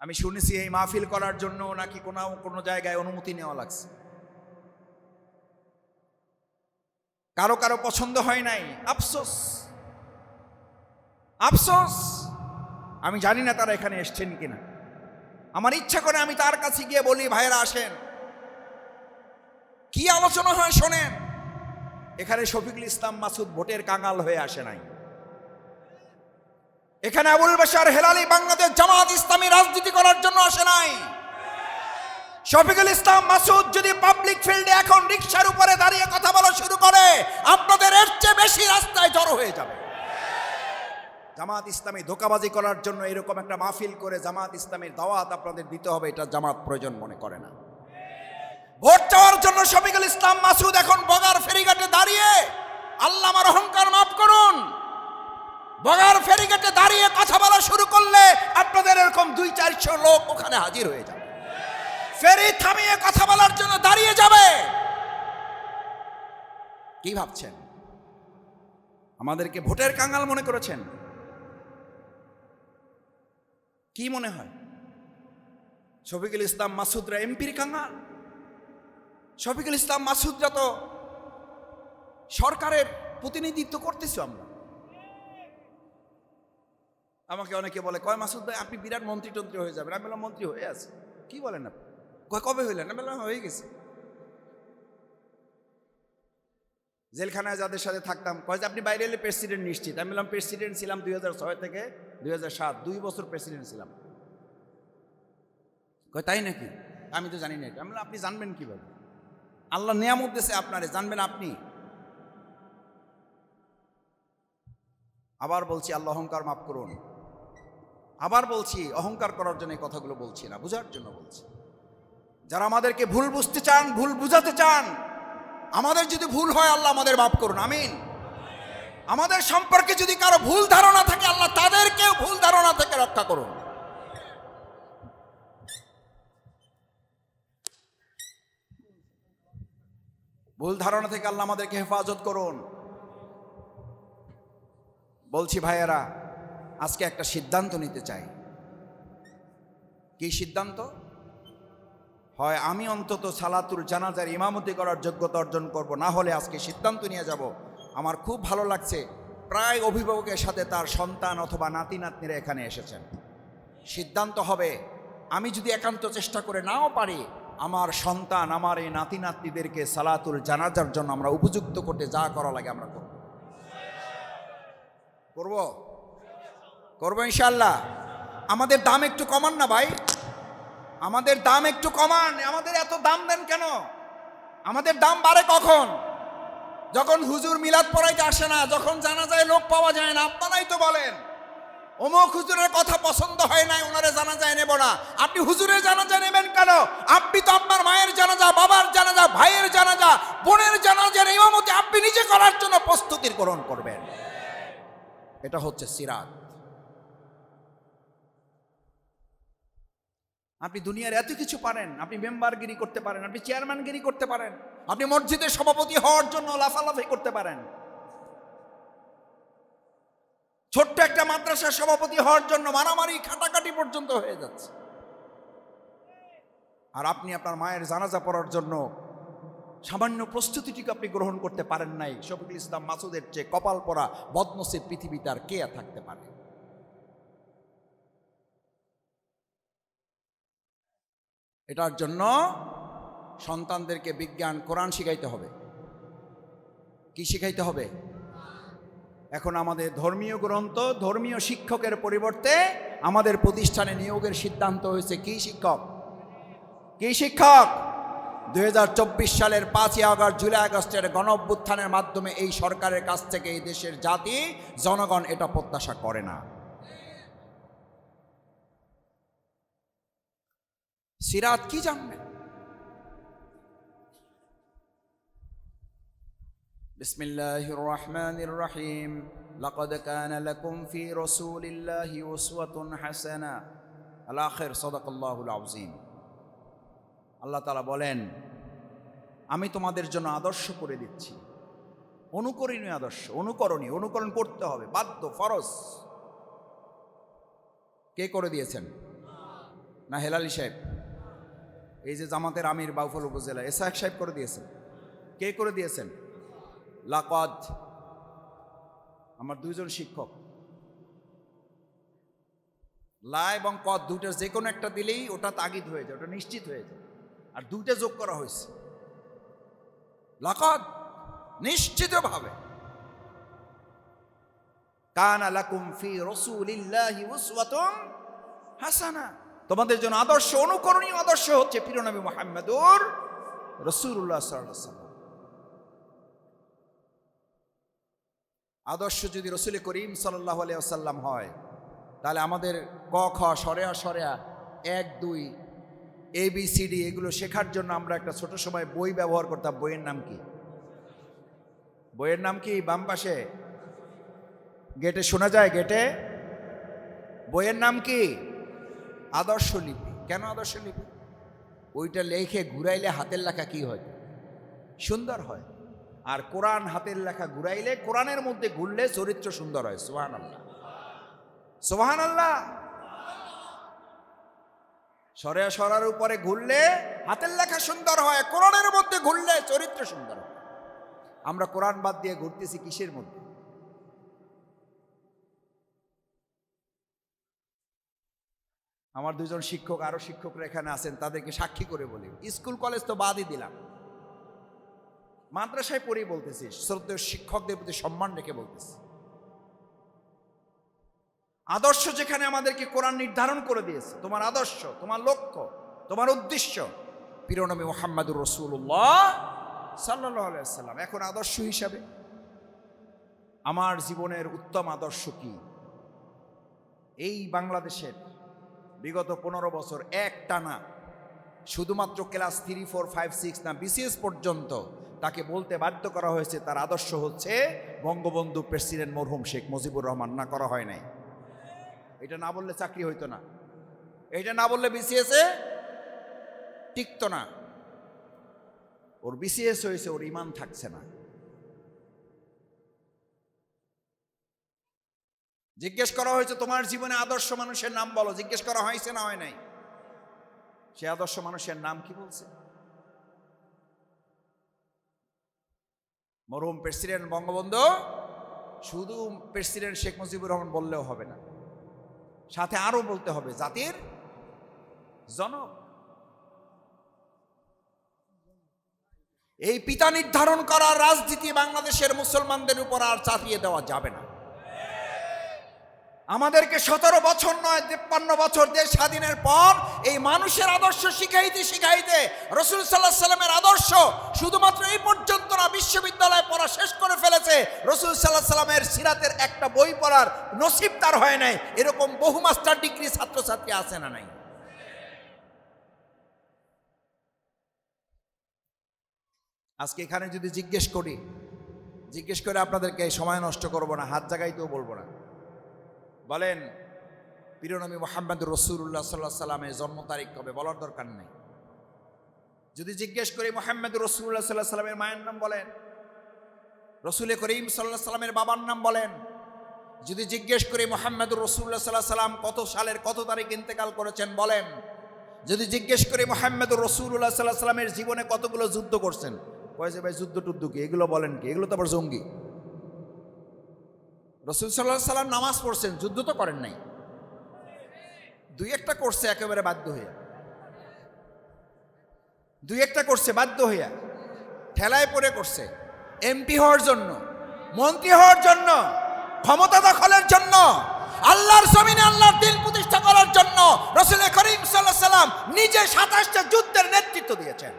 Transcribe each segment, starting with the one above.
আমি শুনেছি এই মাহফিল করার জন্য নাকি কোনো কোনো জায়গায় অনুমতি নেওয়া লাগছে। কারও কারও পছন্দ হয় নাই। আফসোস। আফসোস। আমি জানি না তারা এখানে এসছেন কিনা। আমার ইচ্ছা করে আমি তার কাছে গিয়ে বলি, ভাইয়েরা, আসেন। কি আলোচনা হয় শোনেন। এখানে শফিকুল ইসলাম মাসুদ ভোটের কাঙাল হয়ে আসে নাই। এখানে আবুল বাশার হেলালি বাংলাদেশ জামাত ইসলামী রাজনীতি করার জন্য আসে নাই। শফিকুল ইসলাম মাসুদ যদি পাবলিক ফিল্ডে এখন রিক্সার উপরে দাঁড়িয়ে কথা বলা শুরু করে, আপনাদের এর চেয়ে বেশি রাস্তায় জড়ো হয়ে যাবে। জামাত ইসলামী ধোকাবাজি করার জন্য এরকম একটা মাহফিল করে জামাত ইসলামের দাওয়াত আপনাদের দিতে হবে, এটা জামাত প্রয়োজন মনে করে না। ভোট চাওয়ার জন্য শফিকুল ইসলাম মাসুদ এখন বগার ফেরিঘাটে দাঁড়িয়ে আল্লাহ আমার অহংকার মাফ করুন বগার ফেরিঘাটে দাঁড়িয়ে কথা বলা শুরু করলে আপনাদের এরকম দুই চারশো লোক ওখানে হাজির হয়ে যাবে। ফেরি থামিয়ে কথা বলার জন্য দাঁড়িয়ে যাবে। কি ভাবছেন? আমাদেরকে ভোটের কাঙ্গাল মনে করেছেন? কি মনে হয়? শফিকুল ইসলাম মাসুদরা এমপির কাঙ্গাল শফিকুল ইসলাম মাসুদরা তো সরকারের প্রতিনিধিত্ব করতেছি আমরা। আমাকে অনেকে বলে, কয় মাসুদ ভাই, আপনি বিরাট মন্ত্রী টন্ত্রী হয়ে যাবেন। আমি বললাম, মন্ত্রী হয়ে আছে। কি বলেন আপনি? কয়, কবে হইলেন? আমি বললাম, হয়ে গেছে। জেলখানায় যাদের সাথে থাকতাম, কয় যে, আপনি বাইরে এলে প্রেসিডেন্ট নিশ্চিত। আমি বললাম, প্রেসিডেন্ট ছিলাম দুই থেকে দুই সাত। দুই বছর প্রেসিডেন্ট ছিলাম। কয়, তাই নাকি? আমি তো জানি না আমি আপনি জানবেন কীভাবে? আল্লাহ নিয়ামত দেশে আপনারে, জানবেন আপনি। আবার বলছি, আল্লাহ অহংকার মাফ করুন। আবার বলছি, অহংকার করার জন্য এই কথাগুলো বলছি না, বুঝার জন্য বলছি। যারা আমাদেরকে ভুল বুঝতে চান, ভুল বুঝাতে চান, আমাদের যদি ভুল হয়, আল্লাহ আমাদের মাফ করুন, আমিন। আমাদের সম্পর্কে যদি কারও ভুল ধারণা থাকে, আল্লাহ তাদেরকেও ভুল ধারণা থেকে রক্ষা করুন। ভুল ধারণা থেকে আল্লাহ আমাদেরকে হেফাজত করুন। বলছি, ভাইয়েরা আজকে একটা সিদ্ধান্ত নিতে চাই। কি সিদ্ধান্ত? হয় আমি অন্তত সালাতুল জানাজার ইমামতি করার যোগ্যতা অর্জন করব, না হলে আজকে সিদ্ধান্ত নিয়ে যাব। আমার খুব ভালো লাগছে, প্রায় অভিভাবকের সাথে তার সন্তান অথবা নাতি নাতনিরা এখানে এসেছেন। সিদ্ধান্ত হবে, আমি যদি একান্ত চেষ্টা করে নাও পারি, আমার সন্তান, আমার এই নাতি নাতনিদেরকে সালাতুল জানাজার জন্য আমরা উপযুক্ত করতে যা করা লাগে আমরা করব। করব? করব ইনশাল্লাহ আমাদের দাম একটু কমান না ভাই। আমাদের দাম একটু কমান। আমাদের এত দাম দেন কেন? আমাদের দাম বাড়ে কখন? যখন হুজুর মিলাদ পড়াইতে আসে না, যখন জানা যায় লোক পাওয়া যায় না, আপনারাই তো বলেন। অমুক হুজুরের কথা পছন্দ হয় নাই, ওনারে জানা যায় নেব না। আপনি হুজুরের জানাজা নেবেন কেন? আপনি তো আপনার মায়ের জানাজা, বাবার জানাজা, ভাইয়ের জানাজা, বোনের জানাজার ইমামতি আপনি নিজে করার জন্য প্রস্তুতি গ্রহণ করবেন। এটা হচ্ছে সিরাত। আপনি দুনিয়ার এত কিছু পারেন, আপনি মেম্বারগিরি করতে পারেন, আপনি চেয়ারম্যানগিরি করতে পারেন, আপনি মসজিদের সভাপতি হওয়ার জন্য লাফালাফি করতে পারেন। ছোট্ট একটা মাদ্রাসার সভাপতি হওয়ার জন্য মারামারি খাটাকাটি পর্যন্ত হয়ে যাচ্ছে। আর আপনি আপনার মায়ের জানাজা পড়ার জন্য সামান্য প্রস্তুতিটিকে আপনি গ্রহণ করতে পারেন নাই। শফিকুল ইসলাম মাসুদের চেয়ে কপাল পরা বদনসির পৃথিবীতে আর কে আর থাকতে পারে? এটার জন্য সন্তানদেরকে বিজ্ঞান, কোরআন শিখাইতে হবে। কি শিখাইতে হবে? এখন আমাদের ধর্মীয় গ্রন্থ, ধর্মীয় শিক্ষকের পরিবর্তে আমাদের প্রতিষ্ঠানে নিয়োগের সিদ্ধান্ত হয়েছে। কি শিক্ষক? কি শিক্ষক? দু হাজার চব্বিশ সালের পাঁচই আগস্ট, জুলাই আগস্টের গণ মাধ্যমে এই সরকারের কাছ থেকে এই দেশের জাতি, জনগণ এটা প্রত্যাশা করে না। সিরাত কি জানবেন بسم الله الرحمن الرحيم لقد كان لكم في رسول الله أسوة حسنة الآخر صدق الله العظيم আল্লাহ তালা বলেন আমি তোমাদের জন্য আদর্শ করে দিচ্ছি অনুকরণীয় আদর্শ অনুকরণীয় অনুকরণ করতে হবে বাধ্য ফরজ কে করে দিয়েছেন না হেলালি সাহেব এই যে জামাতের আমির বাউফল উপজেলা এসাহেক সাহেব করে দিয়েছেন। কে করে দিয়েছেন? লাকদ, আমার দুইজন শিক্ষক। লা এবং কদ দুইটা যে কোনো একটা দিলেই ওটা তাগিদ হয়ে যায়, ওটা নিশ্চিত হয়ে যায়। আর দুইটা যোগ করা হয়েছে। লাকদ, নিশ্চিতভাবে। কানা লাকুম ফি রাসূলিল্লাহি উসওয়াতুন হাসানা। তোমাদের জন্য আদর্শ, অনুকরণীয় আদর্শ হচ্ছে প্রিয় নবী মুহাম্মদুর রাসূলুল্লাহ সাল্লাল্লাহু আদর্শ যদি রসুল করিম সাল্লাহ আলিয়াল্লাম হয়, তাহলে আমাদের ক, খ সরেয়া সরেয়া এক, দুই, এ, বি, সি, ডি, এগুলো শেখার জন্য আমরা একটা ছোট সময় বই ব্যবহার করতাম। বইয়ের নাম কি? বইয়ের নাম কি? বাম পাশে। গেটে শোনা যায়? গেটে? বইয়ের নাম কি? আদর্শ লিপি। কেন আদর্শ লিপি? ওইটা লেখে ঘুরাইলে হাতের লেখা কি হয়? সুন্দর হয়। আর কোরআন হাতের লেখা ঘুরাইলে কোরআনের মধ্যে ঘুরলে চরিত্র সুন্দর হয়। সোহান আল্লাহ সোহান আল্লাহ সরে সরার উপরে ঘুরলে হাতের লেখা সুন্দর হয়, কোরআনের মধ্যে ঘুরলে চরিত্র সুন্দর হয়। আমরা কোরআন বাদ দিয়ে ঘুরতেছি কিসের মধ্যে? আমার দুজন শিক্ষক, আরও শিক্ষকরা এখানে আছেন, তাদেরকে সাক্ষী করে বলি। স্কুল, কলেজ তো বাদই দিলাম। মাদ্রাসায় পড়েই বলতেছি, শ্রদ্ধেয় শিক্ষকদের প্রতি সম্মান রেখে বলতেছি। আদর্শ যেখানে আমাদেরকে কোরআন নির্ধারণ করে দিয়েছে, তোমার আদর্শ, তোমার লক্ষ্য, তোমার উদ্দেশ্য। পিরনবী মোহাম্মদুর রসুল্লাহ সাল্লাহ সাল্লাম এখন আদর্শ হিসাবে। আমার জীবনের উত্তম আদর্শ কি? এই বাংলাদেশের বিগত পনেরো বছর এক টানা শুধুমাত্র class three, four, five, six না, বিসিএস পর্যন্ত তাকে বলতে বাধ্য করা হয়েছে, তার আদর্শ হচ্ছে বঙ্গবন্ধু প্রেসিডেন্ট মরহুম শেখ মুজিবুর রহমান। না, করা হয় নাই। এটা না বললে চাকরি হইতো না। এটা না বললে বিসিএসে টিকতো না। ওর বিসিএস হয়েছে, ওর ইমান থাকছে না। জিজ্ঞেস করা হয়েছে, তোমার জীবনে আদর্শ মানুষের নাম বলো। জিজ্ঞেস করা হয়েছে না হয় নাই। সে আদর্শ মানুষের নাম কি বলছে? মরহুম প্রেসিডেন্ট বঙ্গবন্ধু, শুধু প্রেসিডেন্ট শেখ মুজিবুর রহমান বললেও হবে না। সাথে আরও বলতে হবে, জাতির জনক। এই পিতা নির্ধারণ করার রাজনীতি বাংলাদেশের মুসলমানদের উপর আর চাপিয়ে দেওয়া যাবে না। আমাদেরকে সতেরো বছর নয়, তেপ্পান্ন বছর দেশ স্বাধীনের পর এই মানুষের আদর্শ শিখাইতে শিখাইতে রসুল সাল্লাহ সাল্লামের আদর্শ শুধুমাত্র এই পর্যন্ত না, বিশ্ববিদ্যালয়ে পড়া শেষ করে ফেলেছে। রসুল সাল্লাহ সাল্লামের সিরাতের একটা বই পড়ার নসিব তার হয় নাই। এরকম বহু মাস্টার ডিগ্রি ছাত্রছাত্রী আছে না নাই? আজকে এখানে যদি জিজ্ঞেস করি, জিজ্ঞেস করে আপনাদেরকে সময় নষ্ট করব না, হাত জাগাইতেও বলব না। বলেন পিরনবী মোহাম্মদ রসুল্লাহ সাল্লাহ সাল্লামের জন্ম তারিখ কবে? বলার দরকার নেই। যদি জিজ্ঞেস করি মোহাম্মদ রসুল্লাহ সাল্লাহ সাল্লামের মায়ের নাম বলেন, রসুল করিম সাল্লাহ সাল্লামের বাবার নাম বলেন, যদি জিজ্ঞেস করি মোহাম্মদ রসুল্লাহ সাল্লাহ সাল্লাম কত সালের কত তারিখ ইন্তেকাল করেছেন, বলেন, যদি জিজ্ঞেস করি মোহাম্মদ রসুল্লাহ সাল্লাহ সাল্লামের জীবনে কতগুলো যুদ্ধ করছেন কয়েছে ভাই যুদ্ধ টুদ্ধ কি? এগুলো বলেন কি? এগুলো তো আবার জঙ্গি। রসুল সাল্লাহ সাল্লাম নামাজ পড়ছেন, যুদ্ধ তো করেন নাই। দুই একটা করছে একেবারে বাধ্য হইয়া। দুই একটা করছে বাধ্য হইয়া। ঠেলায় পড়ে করছে। এমপি হওয়ার জন্য, মন্ত্রী হওয়ার জন্য, ক্ষমতা দখলের জন্য, আল্লাহর জমিনে আল্লাহর দিন প্রতিষ্ঠা করার জন্য রসুল করিম সাল্লাহ সাল্লাম নিজে সাতাশটা যুদ্ধের নেতৃত্ব দিয়েছেন।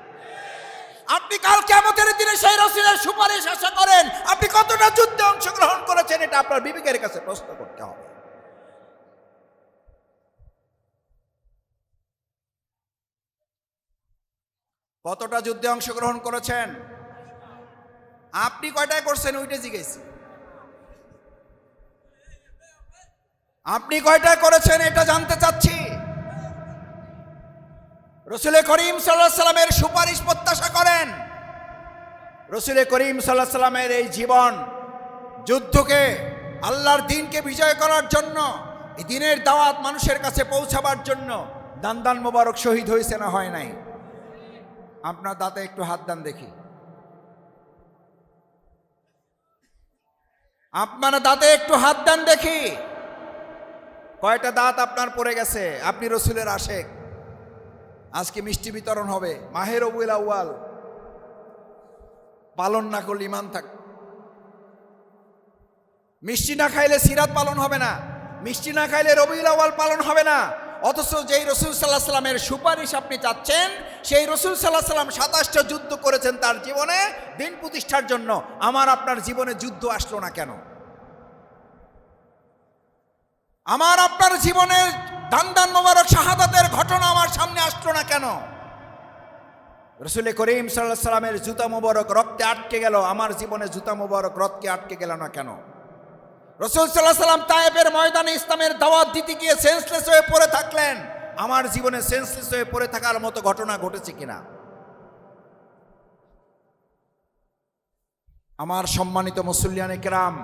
আপনি কাল কেমতের দিনে সেই রসুলের সুপারিশ আশা করেন। আপনি কতটা যুদ্ধে অংশগ্রহণ করেছেন এটা আপনার বিবেকের কাছে প্রশ্ন করতে হবে। কতটা যুদ্ধে অংশগ্রহণ করেছেন? আপনি কয়টায় করছেন ওইটা জিজ্ঞেস। আপনি কয়টায় করেছেন এটা জানতে চাচ্ছি। রসুল করিম সাল্লাহ সাল্লামের সুপারিশ প্রত্যাশা করেন। রসুল করিম সাল্লাহ সাল্লামের এই জীবন, যুদ্ধকে, আল্লাহর দিনকে বিজয় করার জন্য, এই দিনের দাওয়াত মানুষের কাছে পৌঁছাবার জন্য দান মোবারক শহীদ হয়েছে না হয় নাই? আপনার দাঁতে একটু হাত দান দেখি। আপনার দাঁতে একটু হাত দান দেখি। কয়টা দাঁত আপনার পড়ে গেছে? আপনি রসুলের আশেক। আজকে মিষ্টি বিতরণ হবে। মাহের অবুল আউয়াল। পালন না করলে ইমান থাক। মিষ্টি না খাইলে সিরাত পালন হবে না। মিষ্টি না খাইলে রবিউল আউয়াল পালন হবে না। অথচ যেই রসুল সাল্লাহ সাল্লামের সুপারিশ আপনি চাচ্ছেন, সেই রসুল সাল্লাহ সাল্লাম সাতাশটা যুদ্ধ করেছেন তার জীবনে, দিন প্রতিষ্ঠার জন্য। আমার আপনার জীবনে যুদ্ধ আসলো না কেন? আমার আপনার জীবনের দান দান মোবারক শাহাদাতের ঘটনা আমার সামনে আসলো না কেন? রসুল করিম সাল্লাহ সাল্লামের জুতা মোবারক রক্তে আটকে গেল, আমার জীবনে জুতা মোবারক রক্তে আটকে গেল না কেন? রসুল সাল্লাহ সাল্লাম তায়েবের ময়দানে ইসলামের দাওয়াত দিতে গিয়ে সেন্সলেস হয়ে পড়ে থাকলেন। আমার জীবনে সেন্সলেস হয়ে পড়ে থাকার মতো ঘটনা ঘটেছে কিনা? আমার সম্মানিত মুসল্লিয়ানে কেরাম,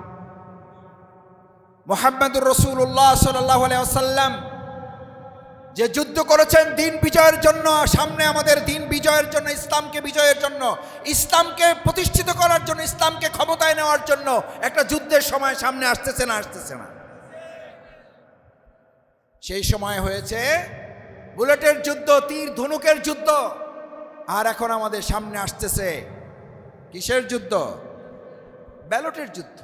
মোহাম্মদুর রসুল্লাহ সাল্লাহ আসাল্লাম যে যুদ্ধ করেছেন দিন বিজয়ের জন্য, সামনে আমাদের দিন বিজয়ের জন্য, ইসলামকে বিজয়ের জন্য, ইসলামকে প্রতিষ্ঠিত করার জন্য, ইসলামকে ক্ষমতায় নেওয়ার জন্য একটা যুদ্ধের সময় সামনে আসতেছে না আসতেছে না। সেই সময় হয়েছে বুলেটের যুদ্ধ, তীর ধনুকের যুদ্ধ, আর এখন আমাদের সামনে আসতেছে কিসের যুদ্ধ? ব্যালটের যুদ্ধ।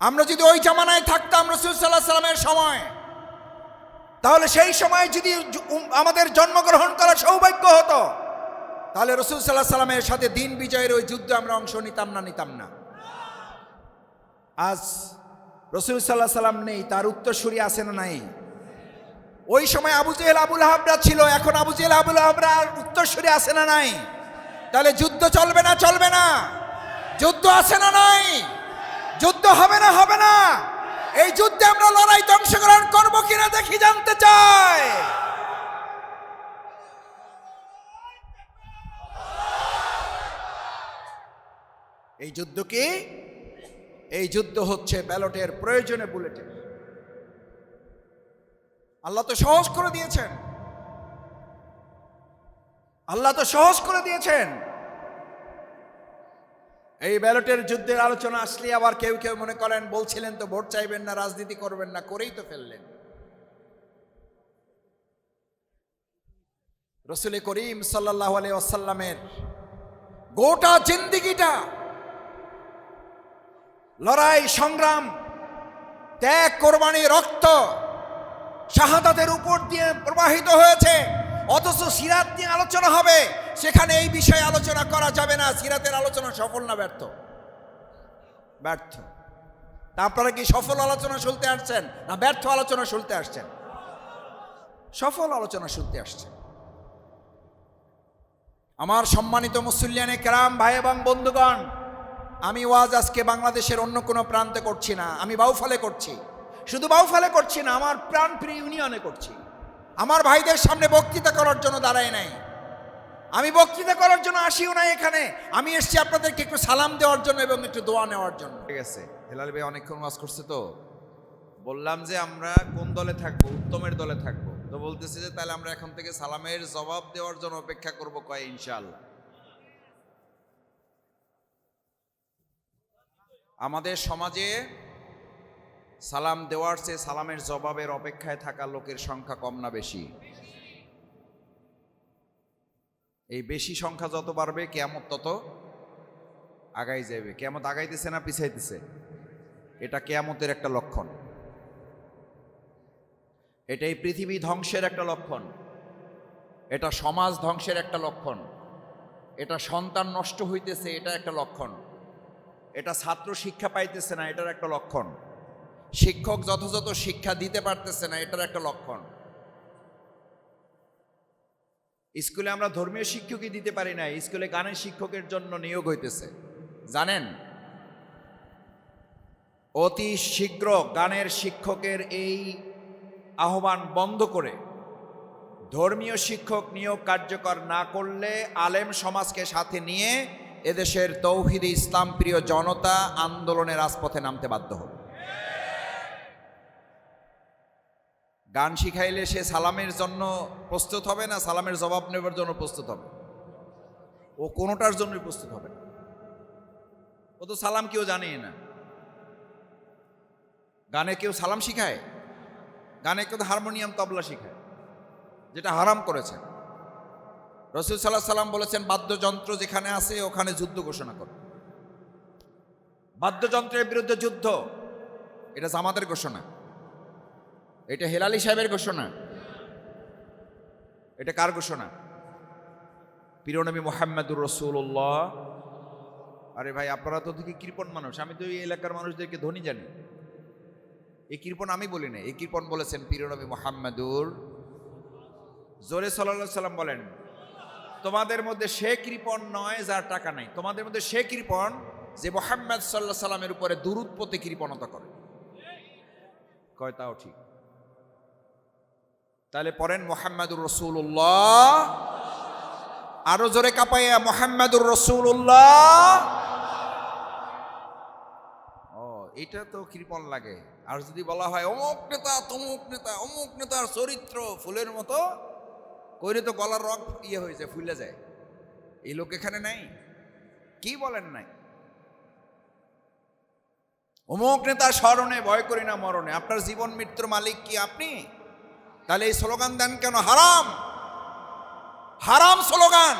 আমরা যদি ওই জামানায় থাকতাম রসুল সাল্লাহ সাল্লামের সময় তাহলে সেই সময় যদি আমাদের জন্মগ্রহণ করার সৌভাগ্য হতো, তাহলে রসুল সাল্লাহ সাল্লামের সাথে দিন বিজয়ের ওই যুদ্ধে আমরা অংশ নিতাম না নিতাম না। আজ রসুল সাল্লাহ সাল্লাম নেই, তার উত্তরসূরি আছে না নাই? ওই সময় আবু জেহেল আবুল হাবরা ছিল, এখন আবু জেহেল আবুল হাবরা উত্তরসূরি আছে না নাই? তাহলে যুদ্ধ চলবে না চলবে না। যুদ্ধ আছে না নাই? যুদ্ধ হবে না হবে না। এই যুদ্ধে আমরা লড়াইতে অংশগ্রহণ করব কিনা দেখি জানতে চাই। এই যুদ্ধ কি? এই যুদ্ধ হচ্ছে ব্যালটের প্রয়োজনে বুলেটের আল্লাহ তো সহজ করে দিয়েছেন। আল্লাহ তো সহজ করে দিয়েছেন। এই ব্যালটের যুদ্ধের আলোচনা আসলে আবার কেউ কেউ মনে করেন, বলছিলেন তো, ভোট চাইবেন না, রাজনীতি করবেন না, করেই তো ফেললেন। রসুল করিম সাল্লাহ আসাল্লামের গোটা জিন্দিগিটা লড়াই, সংগ্রাম, ত্যাগ কোরবানি রক্ত শাহাদাতের উপর দিয়ে প্রবাহিত হয়েছে। অথচ সিরাত নিয়ে আলোচনা হবে। সেখানে এই বিষয়ে আলোচনা করা যাবে না। সিরাতের আলোচনা সফল না ব্যর্থ? ব্যর্থ। তা আপনারা কি সফল আলোচনা শুনতে আসছেন? না ব্যর্থ আলোচনা শুনতে আসছেন? সফল আলোচনা শুনতে আসছেন। আমার সম্মানিত মুসল্লিয়ানে কেরাম, ভাই এবং বন্ধুগণ, আমি ওয়াজ আজকে বাংলাদেশের অন্য কোনো প্রান্তে করছি না। আমি বাউফালে করছি। শুধু বাউফালে করছি না, আমার প্রাণ প্রাণপ্রিয় ইউনিয়নে করছি। আমার ভাইদের সামনে বক্তৃতা করার জন্য দাঁড়ায় নাই। আমি বক্তৃতা করার জন্য আসিও না এখানে। আমি এসেছি আপনাদেরকে একটু সালাম দেওয়ার জন্য এবং একটু দোয়া নেওয়ার জন্য। ঠিক আছে। হেলাল ভাই অনেকক্ষণ ওয়াজ করছে তো। বললাম যে আমরা কোন দলে থাকব? উত্তমের দলে থাকব। তো বলতেছে যে তাহলে আমরা এখন থেকে সালামের জবাব দেওয়ার জন্য অপেক্ষা করব কয় ইনশাআল্লাহ আমাদের সমাজে সালাম দেওয়ার চেয়ে সালামের জবাবের অপেক্ষায় থাকা লোকের সংখ্যা কম না বেশি? এই বেশি সংখ্যা যত বাড়বে কেমন তত আগাই যাবে কেমত আগাইতেছে না পিছাইতেছে? এটা কেয়ামতের একটা লক্ষণ। এটা এই পৃথিবী ধ্বংসের একটা লক্ষণ। এটা সমাজ ধ্বংসের একটা লক্ষণ। এটা সন্তান নষ্ট হইতেছে, এটা একটা লক্ষণ। এটা ছাত্র শিক্ষা পাইতেছে না, এটার একটা লক্ষণ। শিক্ষক যথাযথ শিক্ষা দিতে পারতেছে না, এটার একটা লক্ষণ। স্কুলে আমরা ধর্মীয় শিক্ষকই দিতে পারি না স্কুলে গানের শিক্ষকের জন্য নিয়োগ হইতেছে। জানেন? অতি শীঘ্র গানের শিক্ষকের এই আহ্বান বন্ধ করে ধর্মীয় শিক্ষক নিয়োগ কার্যকর না করলে আলেম সমাজকে সাথে নিয়ে এদেশের তৌহিদি ইসলাম প্রিয় জনতা আন্দোলনের রাজপথে নামতে বাধ্য হবে। গান শিখাইলে সে সালামের জন্য প্রস্তুত হবে না? সালামের জবাব নেবার জন্য প্রস্তুত হবে? ও কোনোটার জন্যই প্রস্তুত হবে না। ও তো সালাম কেউ জানেই না। গানে কেউ সালাম শিখায়? গানে কেউ হারমোনিয়াম, তবলা শিখায়, যেটা হারাম করেছেন রসুল সাল্লাহ সাল্লাম বলেছেন, বাদ্যযন্ত্র যেখানে আছে, ওখানে যুদ্ধ ঘোষণা করো। বাদ্যযন্ত্রের বিরুদ্ধে যুদ্ধ, এটা জামাতের ঘোষণা। এটা হেলালি সাহেবের ঘোষণা। এটা কার ঘোষণা? পিরনবী মোহাম্মদুর রসুল্লাহ আরে ভাই, আপনারা তো দেখি কৃপণ মানুষ। আমি তো এই এলাকার মানুষদেরকে ধনী জানি। এই কৃপণ আমি বলি না এই কৃপণ বলেছেন পিরনবী মোহাম্মদুর। জোরে সাল্লাহ সাল্লাম বলেন, তোমাদের মধ্যে সে কৃপণ নয় যার টাকা নাই। তোমাদের মধ্যে সে কৃপণ যে মোহাম্মদ সাল্লাহ সাল্লামের উপরে দুরুৎপত্তি কৃপণতা করে। কয়, তাও ঠিক। তাহলে পড়েন মোহাম্মদুর রসুল্লাহ আরও জোরে কাপাইয়া, মোহাম্মদুর রসুল্লাহ এটা তো কৃপণ লাগে। আর যদি বলা হয়, অমুক নেতা, তমুক নেতা, অমুক নেতার চরিত্র ফুলের মতো, কইরে তো গলার রক ইয়ে হয়ে যায়, ফুলে যায়। এই লোক এখানে নাই। কি বলেন নাই? অমুক নেতার স্মরণে, ভয় করি না মরণে। আপনার জীবন মৃত্যুর মালিক কি আপনি? তাহলে এই স্লোগান দেন কেন? হারাম। হারাম স্লোগান।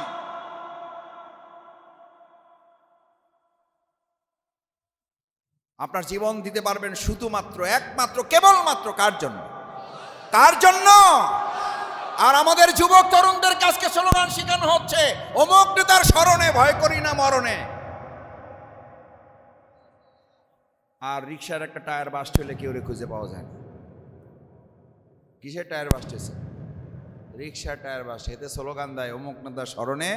আপনার জীবন দিতে পারবেন শুধুমাত্র, একমাত্র, কেবলমাত্র কার জন্য? কার জন্য? আর আমাদের যুবক তরুণদের কাছকে স্লোগান শেখানো হচ্ছে। অমুক নেতার স্মরণে, ভয় করি না মরণে। আর রিক্সার একটা টায়ার বাস হলে কেউ খুঁজে পাওয়া যায় না? কিসের টায়ার বাস্ট হয়েছে রিক্সার টায়ার বাস্ট এতে স্লোগান দেয়, অমুক নেতার স্মরণে,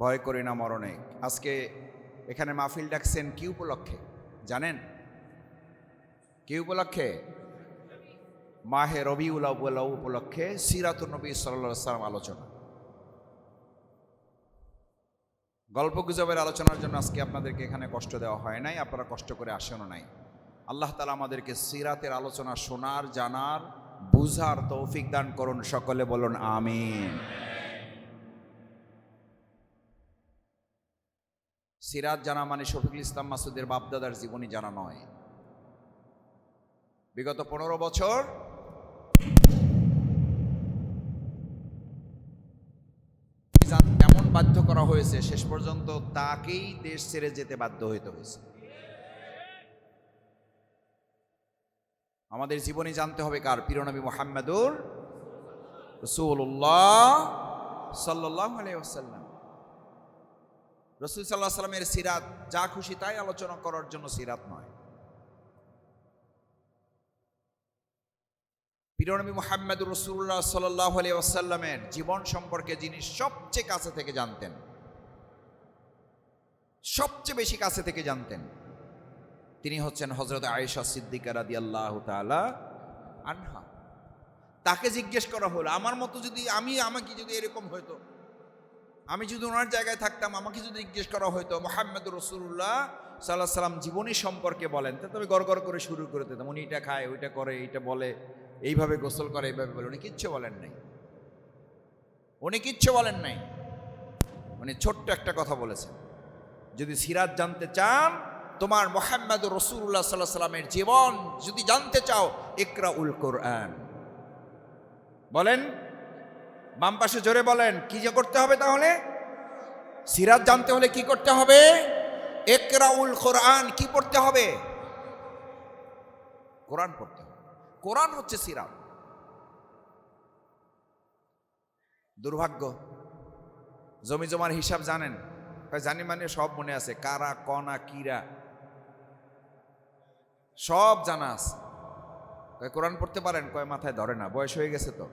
ভয় করি না মরণে। আজকে এখানে মাহফিল ডাকছেন কি উপলক্ষে? জানেন? কি উপলক্ষে? মাহে রবিউল আউ্বাল উপলক্ষে সিরাতুল নবী সাল্লা সাল্লাম আলোচনা। গল্প গুজবের আলোচনার জন্য আজকে আপনাদেরকে এখানে কষ্ট দেওয়া হয় নাই, আপনারা কষ্ট করে আসেনও নাই। আল্লাহ তালা আমাদেরকে সিরাতের আলোচনা শোনার, জানার, বুঝার তৌফিক দান করুন। সকলে বলুন, আমিন। সিরাত জানা মানে শফিকুল ইসলাম মাসুদের বাপদাদার জীবনী জানা নয়। বিগত পনেরো বছর এমন বাধ্য করা হয়েছে, শেষ পর্যন্ত তাকেই দেশ ছেড়ে যেতে বাধ্য হইতে হয়েছে। আমাদের জীবনে জানতে হবে কার? পিরনবী মোহাম্মদুর রসুল্লাহ সাল্লাহ আলাইসাল্লাম রসুল সাল্লাহ সাল্লামের সিরাত, যা খুশি তাই আলোচনা করার জন্য সিরাত নয়। পিরনবী মোহাম্মদ রসুল্লাহ সাল্লাহ আলিয়াসাল্লামের জীবন সম্পর্কে যিনি সবচেয়ে কাছে থেকে জানতেন, সবচেয়ে বেশি কাছে থেকে জানতেন তিনি হচ্ছেন হজরত আয়েশা সিদ্দিকা রাদি আল্লাহ আনহা। তাকে জিজ্ঞেস করা হলো, আমার মতো যদি আমি, আমাকে যদি এরকম হইতো, আমি যদি ওনার জায়গায় থাকতাম, আমাকে যদি জিজ্ঞেস করা হইতো মোহাম্মদ রসুল্লাহ সাল্লাহ সাল্লাম জীবনী সম্পর্কে বলেন, তা গড় গড় করে শুরু করে দিতাম, উনি এটা খায়, ওইটা করে, এইটা বলে, এইভাবে গোসল করে, এইভাবে বলে। উনি কিচ্ছু বলেন নাই। উনি কিচ্ছু বলেন নাই। উনি ছোট্ট একটা কথা বলেছেন। যদি সিরাজ জানতে চান তোমার মোহাম্মদ রসুল্লাহ সাল্লাহ সাল্লামের জীবন যদি জানতে চাও ইকরা উল কোরআন। বলেন, বাম পাশে জোরে বলেন, কি যে করতে হবে তাহলে? সিরাত জানতে হলে কি করতে হবে? একরা উল কোরআন কি পড়তে হবে? কোরআন পড়তে হবে। কোরআন হচ্ছে সিরাত। দুর্ভাগ্য জমি জমার হিসাব জানেন। জানি মানে সব মনে আছে, কারা, কনা, কিরা। সব জানা আছে। কয় কোরআন পড়তে পারেন? কয় মাথায় ধরে না। বয়স হয়ে গেছে তো।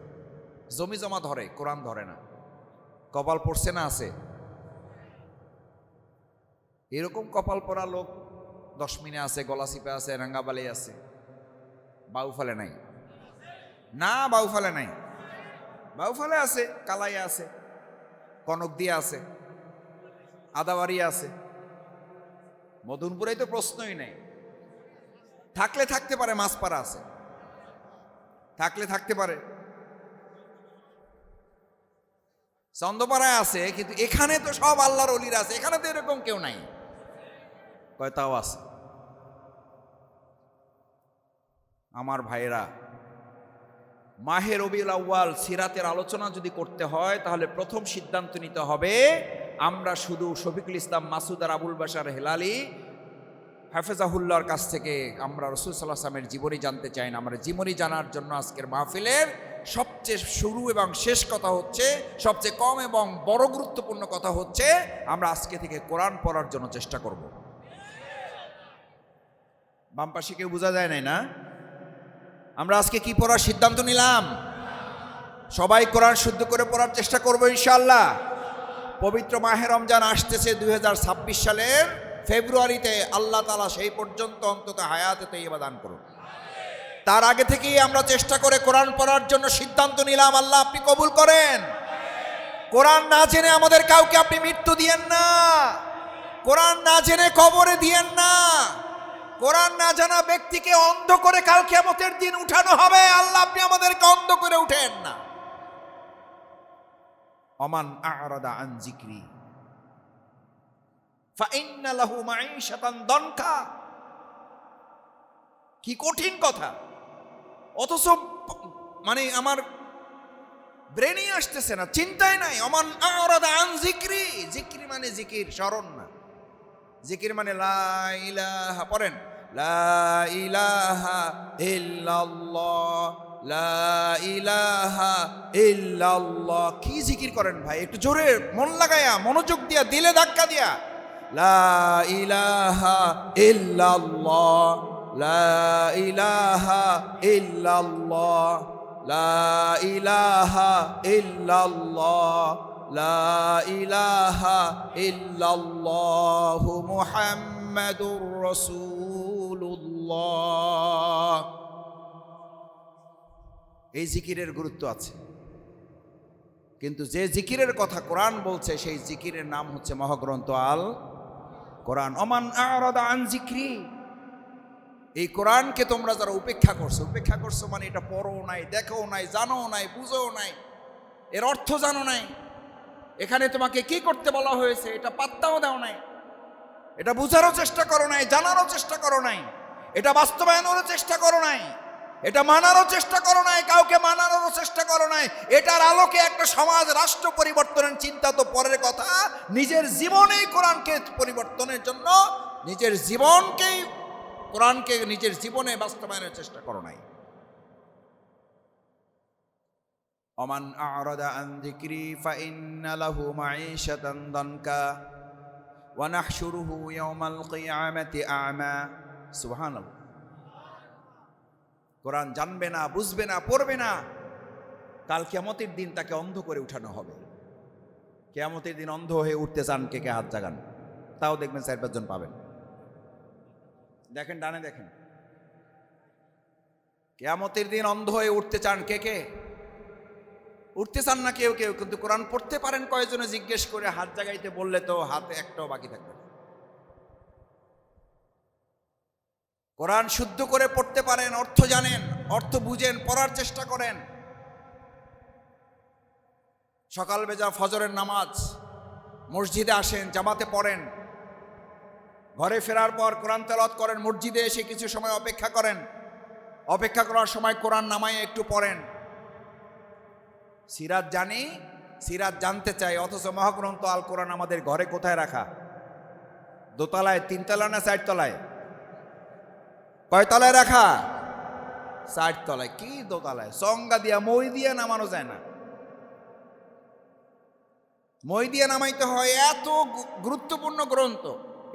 জমি জমা ধরে, কোরআন ধরে না। কপাল পড়ছে না আছে? এরকম কপাল পরা লোক দশ মিনে আছে, গলাচিপে আছে, রাঙ্গাবালি আছে। বাউফালে নাই। না বাউফালে নাই। বাউফালে আছে, কালাইয়া আছে, কনক দিয়ে আছে, আদাবাড়ি আছে। মদনপুরে তো প্রশ্নই নেই। থাকলে থাকতে পারে মাছপাড়া আছে। থাকলে থাকতে পারে। চন্দ্রপাড়ায় আছে, কিন্তু এখানে তো সব আল্লাহর অলিরা আছে, এখানে তো এরকম কেউ নাই। কয়, তাও আছে। আমার ভাইয়েরা মাহের রবিউল আউয়াল সিরাতের আলোচনা যদি করতে হয়, তাহলে প্রথম সিদ্ধান্ত নিতে হবে, আমরা শুধু শফিকুল ইসলাম মাসুদ আর আবুল বাসার হেলালি হাফেজাহুল্লার কাছ থেকে আমরা রসুল সাল্লাহ আসলামের জীবনী জানতে চাই না। আমরা জীবনী জানার জন্য আজকের মাহফিলের সবচেয়ে শুরু এবং শেষ কথা হচ্ছে, সবচেয়ে কম এবং বড় গুরুত্বপূর্ণ কথা হচ্ছে, আমরা আজকে থেকে কোরআন পড়ার জন্য চেষ্টা করব। বাম পাশে কেউ বোঝা যায় নাই না? আমরা আজকে কি পড়ার সিদ্ধান্ত নিলাম? সবাই কোরআন শুদ্ধ করে পড়ার চেষ্টা করব ইনশাল্লাহ পবিত্র মাহে রমজান আসতেছে দুই হাজার ছাব্বিশ সালের ফেব্রুয়ারিতে আল্লাহ তালা সেই পর্যন্ত অন্তত হায়াতে তৈবা দান করুন। তার আগে থেকেই আমরা চেষ্টা করে কোরআন পড়ার জন্য সিদ্ধান্ত নিলাম, আল্লাহ আপনি কবুল করেন। কোরআন না জেনে আমাদের কাউকে আপনি মৃত্যু দিয়েন না। কোরআন না জেনে কবরে দিয়েন না। কোরআন না জানা ব্যক্তিকে অন্ধ করে কাল কেমতের দিন উঠানো হবে, আল্লাহ আপনি আমাদেরকে অন্ধ করে উঠেন না। অমান আরাদা আন কি কঠিন কথা। অথচ মানে আমার ব্রেনই আসতেছে না চিন্তায় নাই। অমান আরাদা আন জিক্রি জিক্রি মানে জিকির স্মরণ না। জিকির মানে লা পড়েন। লা লা কি জিকির করেন ভাই? একটু জোরে মন লাগায়া, মনোযোগ দিয়া, দিলে ধাক্কা দিয়া। লা ইলাহা ইল্লাল্লাহ, লা ইলাহা ইল্লাল্লাহ, লা ইলাহা ইল্লাল্লাহ, লা ইলাহা ইল্লাল্লাহ মুহাম্মাদুর রাসূলুল্লাহ। এই জিকিরের গুরুত্ব আছে। কিন্তু যে জিকিরের কথা কোরআন বলছে, সেই জিকিরের নাম হচ্ছে মহাগ্রন্থ আল কোরআন। অমান আরাদা আন জিক্রি এই কোরআনকে তোমরা যারা উপেক্ষা করছ উপেক্ষা করছ মানে এটা পড়ো নাই দেখো নাই জানো নাই বুঝো নাই, এর অর্থ জানো নাই। এখানে তোমাকে কি করতে বলা হয়েছে, এটা পাত্তাও দাও নাই। এটা বুঝারও চেষ্টা করো নাই, জানারও চেষ্টা করো নাই। এটা বাস্তবায়নেরও চেষ্টা করো নাই। এটা মানারও চেষ্টা করো নাই, কাউকে মানানোরও চেষ্টা করো নাই। এটার আলোকে একটা সমাজ রাষ্ট্র পরিবর্তনের চিন্তা তো পরের কথা। নিজের জীবনেই কোরআনকে পরিবর্তনের জন্য নিজের জীবনকেই, কোরআনকে নিজের জীবনে বাস্তবায়নের চেষ্টা করো নাই। অমান আরাদা আন ফাইন্না লাহু মাঈশাতান দানকা ওয়া নাহশুরুহু আ'মা। সুবহানাল্লাহ। কোরআন জানবে না, বুঝবে না, পড়বে না। কাল কিয়ামতের দিন তাকে অন্ধ করে উঠানো হবে। কিয়ামতের দিন অন্ধ হয়ে উঠতে চান কে কে হাত জাগান? তাও দেখবেন চার, পাঁচজন পাবেন। দেখেন, ডানে দেখেন। কেয়ামতের দিন অন্ধ হয়ে উঠতে চান কে কে? উঠতে চান না কেউ কেউ, কিন্তু কোরআন পড়তে পারেন কয়জনে জিজ্ঞেস করে হাত জাগাইতে বললে তো হাতে একটাও বাকি থাকবে কোরআন শুদ্ধ করে পড়তে পারেন, অর্থ জানেন, অর্থ বুঝেন, পড়ার চেষ্টা করেন। সকাল বেজা ফজরের নামাজ, মসজিদে আসেন, জামাতে পড়েন। ঘরে ফেরার পর কোরআন তেলত করেন, মসজিদে এসে কিছু সময় অপেক্ষা করেন। অপেক্ষা করার সময় কোরআন নামায় একটু পড়েন। সিরাত জানি, সিরাত জানতে চাই, অথচ মহাগ্রন্থ আল কোরআন আমাদের ঘরে কোথায় রাখা? দোতলায়, তিনতলা না চারতলায়? কয়তলায় রাখা? চারতলায়। কি দোতলায় সঙ্গা দিয়া মই দিয়া নামানো যায় না। মই দিয়ে নামাইতে হয় এত গুরুত্বপূর্ণ গ্রন্থ।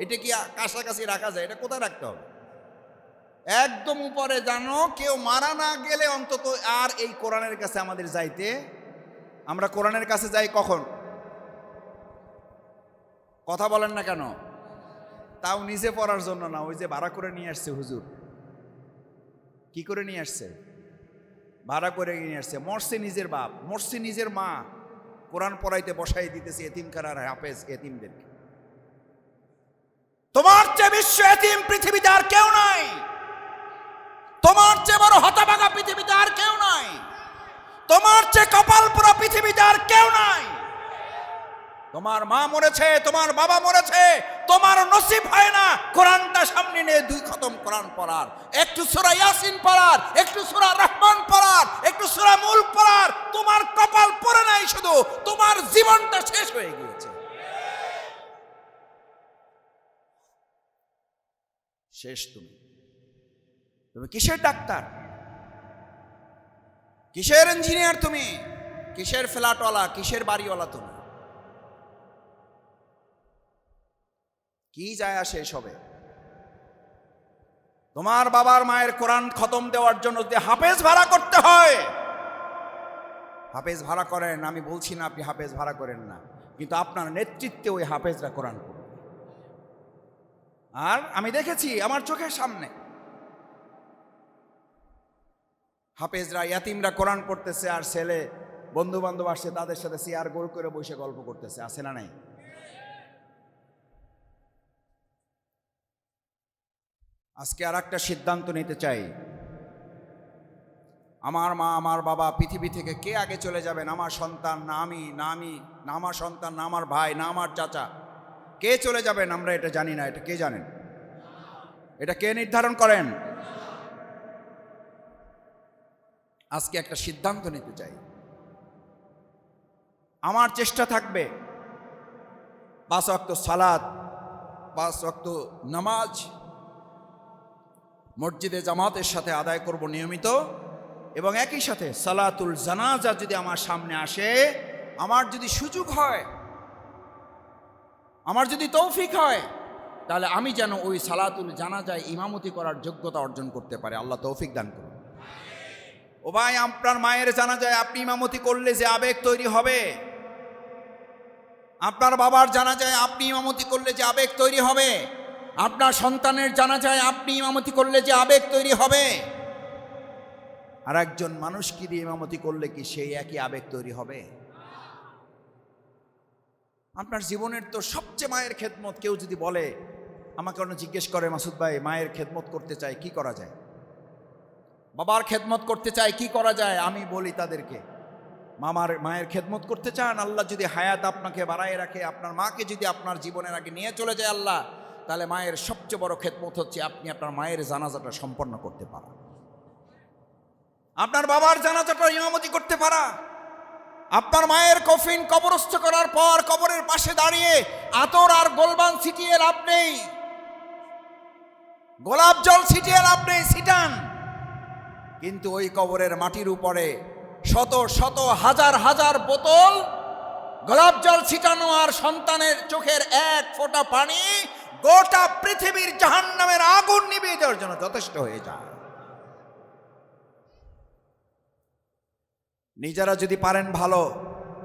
এটা কি কাছাকাছি রাখা যায়? এটা কোথায় রাখতে হবে? একদম উপরে জানো, কেউ মারা না গেলে অন্তত আর এই কোরআনের কাছে আমাদের যাইতে, আমরা কোরআনের কাছে যাই কখন? কথা বলেন না কেন? তাও নিজে পড়ার জন্য না, ওই যে ভাড়া করে নিয়ে আসছে হুজুর। কি করে নিয়ে আসছে? ভাড়া করে নিয়ে আসছে। মরছে নিজের বাপ, মরছে নিজের মা। কোরআন পড়াইতে বসাই দিতেছে এতিমখানার হাফেজ এতিমদেরকে। তোমার চেয়ে বিশ্ব এতিম পৃথিবীতে আর কেউ নাই। তোমার চেয়ে বড় হতভাগা পৃথিবীতে আর কেউ নাই। তোমার চেয়ে কপাল পোড়া পৃথিবীতে আর কেউ নাই। তোমার মা মরেছে, তোমার বাবা মরেছে, তোমার নসিব হয় না। কোরআনটা সামনে নিয়ে দুই খতম কোরআন পড়ার। একটু সূরা ইয়াসিন পড়ার, একটু সূরা রহমান পড়ার, একটু সূরা মুল পড়ার। তোমার কপাল পড়ে নাই শুধু, তোমার জীবনটা শেষ হয়ে গিয়েছে। শেষ তুমি। তুমি কিসের ডাক্তার? কিসের ইঞ্জিনিয়ার তুমি? কিসের ফ্ল্যাটওয়ালা? কিসের বাড়িওয়ালা তুমি? কি যায় আসে এসবে? তোমার বাবার মায়ের কোরআন খতম দেওয়ার জন্য যদি হাফেজ ভাড়া করতে হয়, হাফেজ ভাড়া করেন, আমি বলছি না আপনি হাফেজ ভাড়া করেন না, কিন্তু আপনার নেতৃত্বে ওই হাফেজরা কোরআন আর আমি দেখেছি আমার চোখের সামনে। হাফেজরা, ইয়াতিমরা কোরআন পড়তেছে আর ছেলে বন্ধু বান্ধব আসছে, তাদের সাথে চেয়ার গোল করে বসে গল্প করতেছে, আছে না নাই? আজকে আর একটা সিদ্ধান্ত নিতে চাই। আমার মা, আমার বাবা পৃথিবী থেকে কে আগে চলে যাবেন? আমার সন্তান না আমি না আমি, না আমার সন্তান, না আমার ভাই, না আমার চাচা। কে চলে যাবেন? আমরা এটা জানি না। এটা কে জানেন? এটা কে নির্ধারণ করেন? আজকে একটা সিদ্ধান্ত নিতে চাই। আমার চেষ্টা থাকবে। পাঁচ অক্ত সালাদ পাঁচ অক্ত নামাজ মসজিদে জামাতের সাথে আদায় করব নিয়মিত এবং একই সাথে সালাতুল জানাজা যদি আমার সামনে আসে, আমার যদি সুযোগ হয়, আমার যদি তৌফিক হয়, তাহলে আমি যেন ওই সালাতুল জানাজায় ইমামতি করার যোগ্যতা অর্জন করতে পারে। আল্লাহ তৌফিক দান করুন। ও ভাই, আপনার মায়ের জানাজায় আপনি ইমামতি করলে যে আবেগ তৈরি হবে, আপনার বাবার জানাজায় আপনি ইমামতি করলে যে আবেগ তৈরি হবে আপনার সন্তানের জানাজায় আপনি ইমামতি করলে যে আবেগ তৈরি হবে? আর একজন মানুষ কি দিয়ে ইমামতি করলে কি সেই একই আবেগ তৈরি হবে? আপনার জীবনের তো সবচেয়ে মায়ের খেদমত, কেউ যদি বলে, আমাকে অন্য জিজ্ঞেস করে, মাসুদ ভাই, মায়ের খেদমত করতে চাই কি করা যায়? বাবার খেদমত করতে চাই কি করা যায়? আমি বলি তাদেরকে, মামার, মায়ের খেদমত করতে চান? আল্লাহ যদি হায়াত আপনাকে বাড়ায় রাখে, আপনার মাকে যদি আপনার জীবনের আগে নিয়ে চলে যায় আল্লাহ তাহলে মায়ের সবচেয়ে বড় খেদমত হচ্ছে আপনি আপনার মায়ের জানাজাটা সম্পন্ন করতে পারা। আপনার বাবার জানাজাটা ইমামতি করতে পারা। আপনার মায়ের কফিন কবরস্থ করার পর কবরের পাশে দাঁড়িয়ে আতর আর গোলবান ছিটিয়ে লাভ নেই। গোলাপ জল ছিটিয়ে লাভ নেই, ছিটান। কিন্তু ওই কবরের মাটির উপরে শত শত, হাজার হাজার বোতল গোলাপ জল ছিটানো আর সন্তানের চোখের এক ফোঁটা পানি গোটা পৃথিবীর জাহান নামের আগুন নিভিয়ে দেওয়ার জন্য যথেষ্ট হয়ে যায়। নিজেরা যদি পারেন ভালো